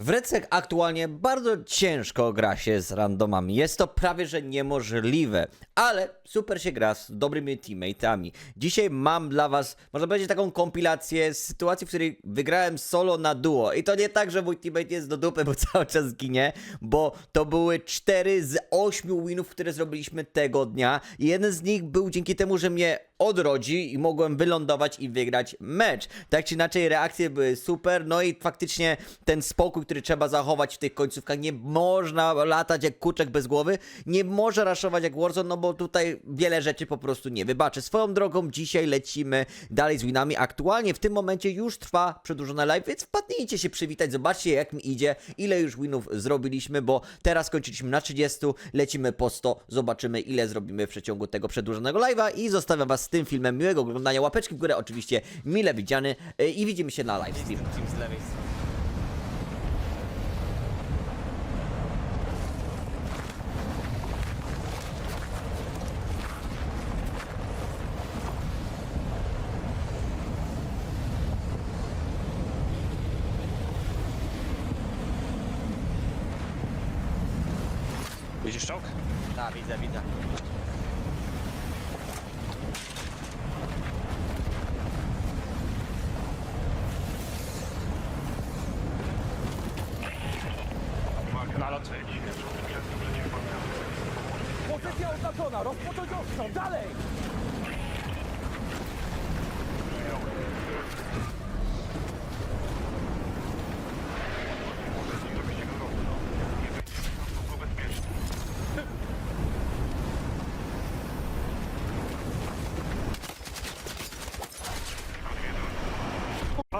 W Recek aktualnie bardzo ciężko gra się z randomami. Jest to prawie że niemożliwe, ale super się gra z dobrymi teammateami. Dzisiaj mam dla was, można powiedzieć, taką kompilację z sytuacji, w której wygrałem solo na duo. I to nie tak, że mój teammate jest do dupy, bo cały czas ginie, bo to były 4 z 8 winów, które zrobiliśmy tego dnia. I jeden z nich był dzięki temu, że mnie odrodzi i mogłem wylądować i wygrać mecz. Tak czy inaczej reakcje były super, no i faktycznie ten spokój, który trzeba zachować w tych końcówkach, nie można latać jak kuczek bez głowy, nie może raszować jak Warzone, no bo tutaj wiele rzeczy po prostu nie wybaczy. Swoją drogą dzisiaj lecimy dalej z winami. Aktualnie w tym momencie już trwa przedłużona live, więc wpadnijcie się przywitać, zobaczcie jak mi idzie, ile już winów zrobiliśmy, bo teraz skończyliśmy na 30, lecimy po 100, zobaczymy ile zrobimy w przeciągu tego przedłużonego live'a i zostawiam was z tym filmem miłego oglądania, łapeczki w górę oczywiście mile widziany yy, i widzimy się na live stream. z lewej strony. Widzisz czołg? Tak, widzę, widzę. Nalot. Pozycja oznaczona! Rozpocząć ostrzał! Dalej!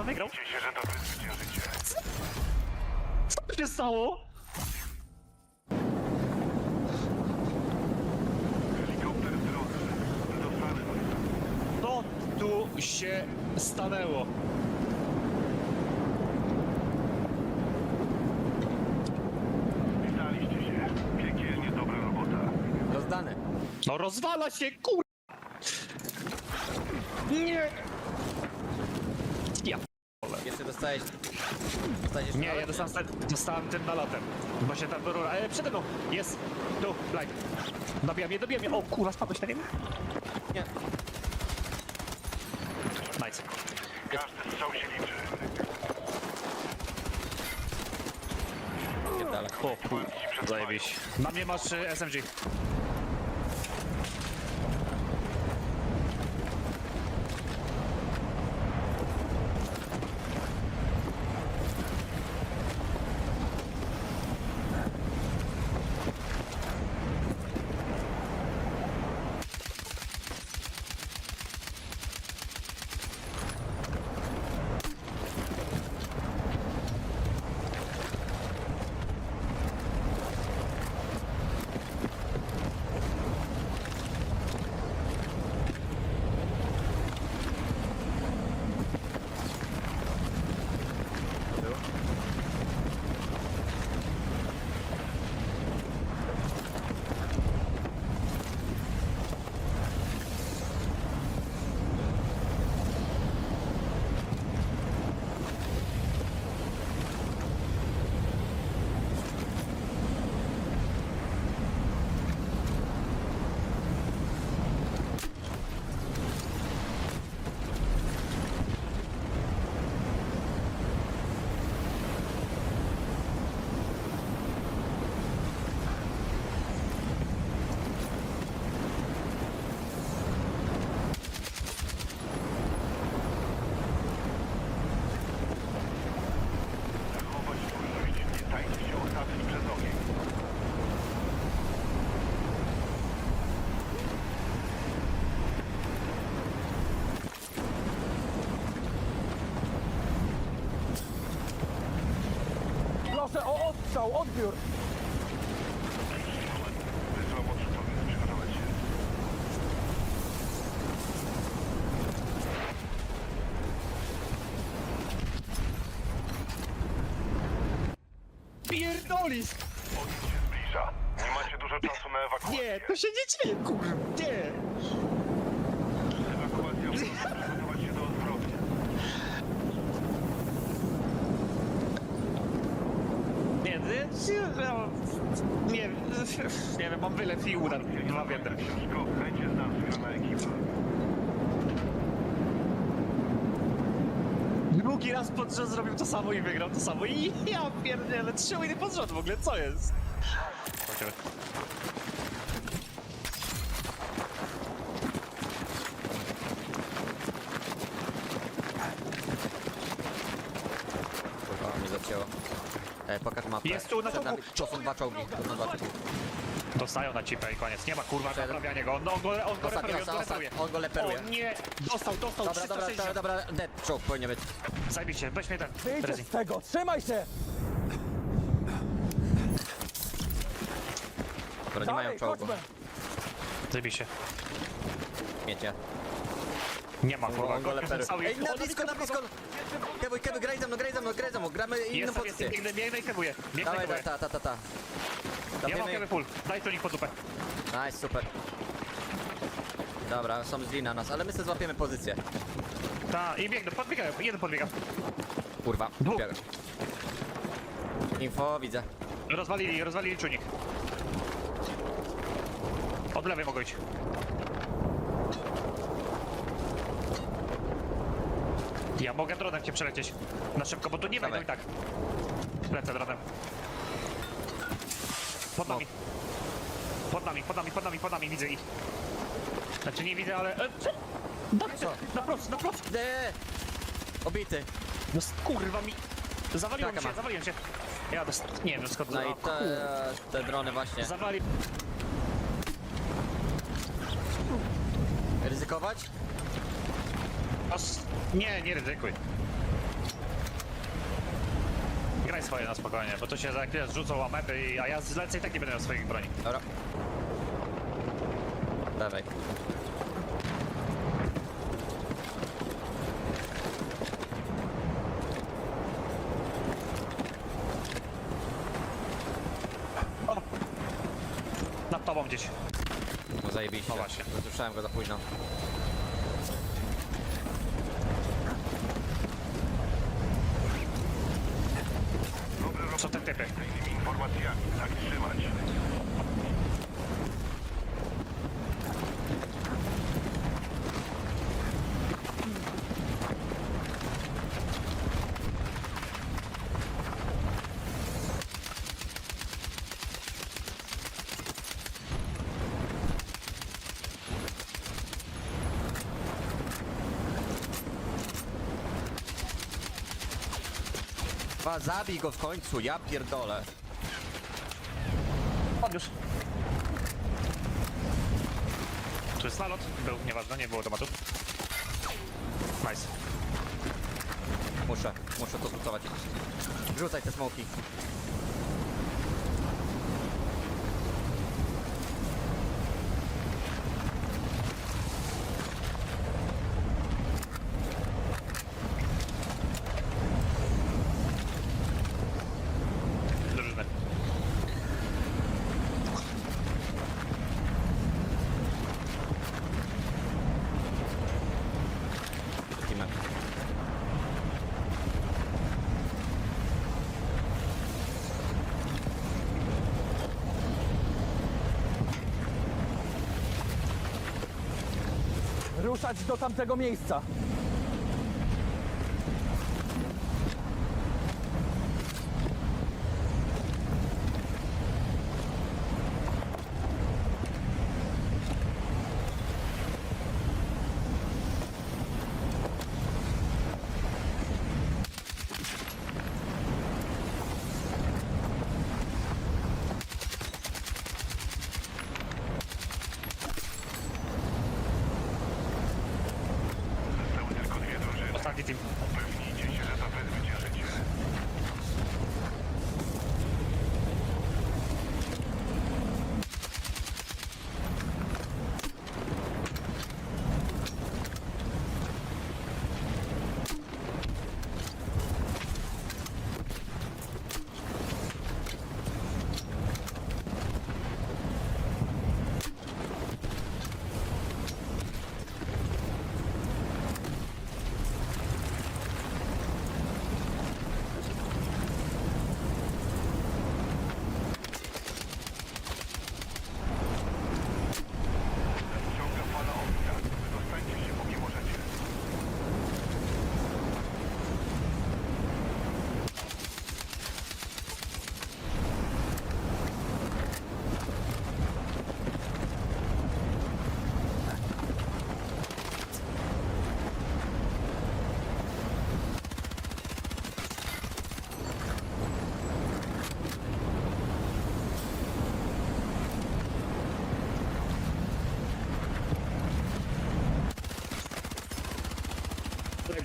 Pan wygrał. Co się stało? Co tu się stanęło? Witaliście się. Piekielnie dobra robota. Rozdane. No rozwala się, kur... Nie! Dostałeś... dostałeś Nie, ja dostałem, dostałem tym nalotem. Właśnie tam do rura. E, przede mną! Jest! Tu, blind. Dobija mnie, dobija mnie. O kurwa, spadłeś na niego? Nie. Nice. Każdy strzał się liczy. Pierdala. O kur... Zajebiś. Na mnie masz y, SMG. O ostrzał! Odbiór! Wysyłam odrzutowy. Przygotować się. Pierdolisz! Ogień się zbliża. Nie macie dużo czasu na ewakuację. Nie, to się nie dzieje, kur... Nie! Ewakuacja proszę przygotować się do odwrotu. pieniędzy? No, Nie, nie wiem, mam wylew i udar. Dwa w jednym. Wszystko będzie z zgrana ekipa. Drugi raz pod rząd zrobił to samo i wygrał to samo. I ja pierdzielę, trzy winy pod rząd w ogóle, co jest? Chodźmy. Kurwa, zacięło. E, pokaż mapę. Jest tu na Przed czołgu. nami- To są dwa czołgi, to są dwa czołgi. Dostają na cipę i koniec. Nie ma kurwa Przed- naprawiania go. On, on go, on go Ostatni, reperuje, on go ostatni, reperuje. on go leperuje. O nie! Dostał, dostał, Dobra, dobra, 360. dobra, dobra, dead czołg powinien być. Zajebiście, weź mnie ten. Prezi. z tego, trzymaj się! Dobra, nie mają Dalej, czołgu. chodźmy! Zajebiście. Miecie. Nie ma kurwa, go leperuje. cały Ej, na blisko, na blisko! Kebuj, kebuj, graj za mną, graj za mną, graj za mną, gramy inną pozycję. biegnę, biegnę i kebuję. Biegnę i Dawaj, kebuję. ta, ta, ta, ta. Ja mam keby ich. full. Daj tu nich pod dupę. Nice, super. Dobra, są zli na nas, ale my sobie złapiemy pozycję. Ta, i biegnę, podbiegają, jeden podbiega. Kurwa, Dwóch. Info, widzę. Rozwalili, rozwalili czujnik. Od lewej mogą iść. Ja mogę dronem cię przelecieć. Na szybko, bo tu nie wejdą Dawaj. i tak. Lecę dronem. Pod nami. Pod nami, pod nami, pod nami, pod nami, widzę ich. Znaczy nie widzę, ale... E, co? Co? Na prost, na prost! De! Obity. No s- kurwa mi... Zawaliłem się, ma. zawaliłem się. Ja dost... Nie wiem skąd... No i te, te drony właśnie. Zawali... Ryzykować? Aż... Nie, nie ryzykuj. Graj swoje na spokojnie, bo to się za chwilę zrzucą ameby, i- a ja zlecę i tak nie będę miał swoich broni. Dobra. Dawaj. Nad tobą gdzieś. No zajebiście. No właśnie. Słyszałem go za późno. Dobre Co te typy? Dwa, zabij go w końcu, ja pierdolę. Podniósł. Tu jest nalot? Był, nieważne, nie było automatu. Nice. Muszę, muszę to zlutować. Rzucaj te smoki. Ruszać do tamtego miejsca! Gideyim.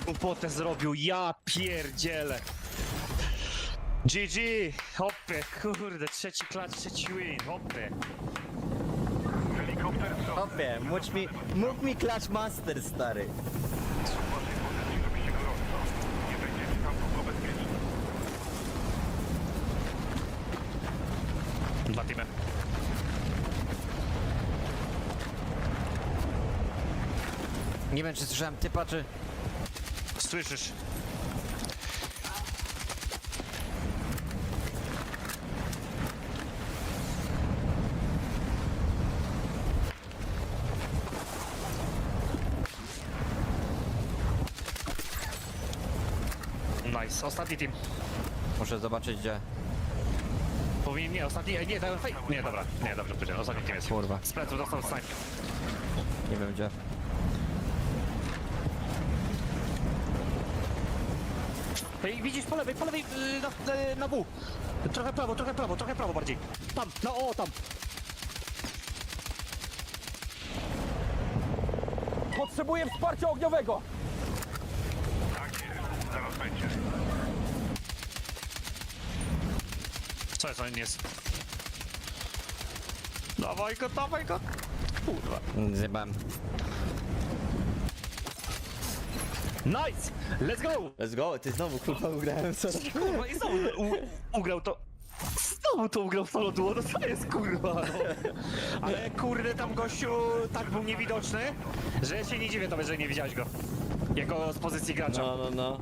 Głupotę zrobił, ja pierdzielę. GG, hopie, kurde, trzeci klacz, trzeci win, hopie. Helikopter co? Hopie, mógł mi, mógł mi Clash Master, stary. W pozycji się gorąco. Nie będziecie tam długo bezpieczni. Dwa teamy. Nie wiem, czy słyszałem typa, czy... Słyszysz? Nice, ostatni team. Muszę zobaczyć, gdzie... Powinien, nie, ostatni, nie, fej. Nie, dobra, nie, dobrze powiedziałem, ostatni team jest. Kurwa. Z pleców dostał snipe. Nie wiem, gdzie. Ej, widzisz po lewej, po lewej, yy, na, na, na W. Trochę prawo, trochę prawo, trochę prawo bardziej. Tam, no o, tam. Potrzebuję wsparcia ogniowego! Tak jest. Zaraz będzie. Co jest, on nie jest? Dawaj go, dawaj go. Kurwa. Zjebałem. Nice! Let's go! Let's go, ty znowu kurwa ugrałem, co? Kurwa, i znowu u, ugrał to. Znowu to ugrał w solo duo, no co jest kurwa? No. Ale kurde tam gościu tak był niewidoczny, że się nie dziwię tobie, że nie widziałeś go. Jako z pozycji gracza. No, no, no.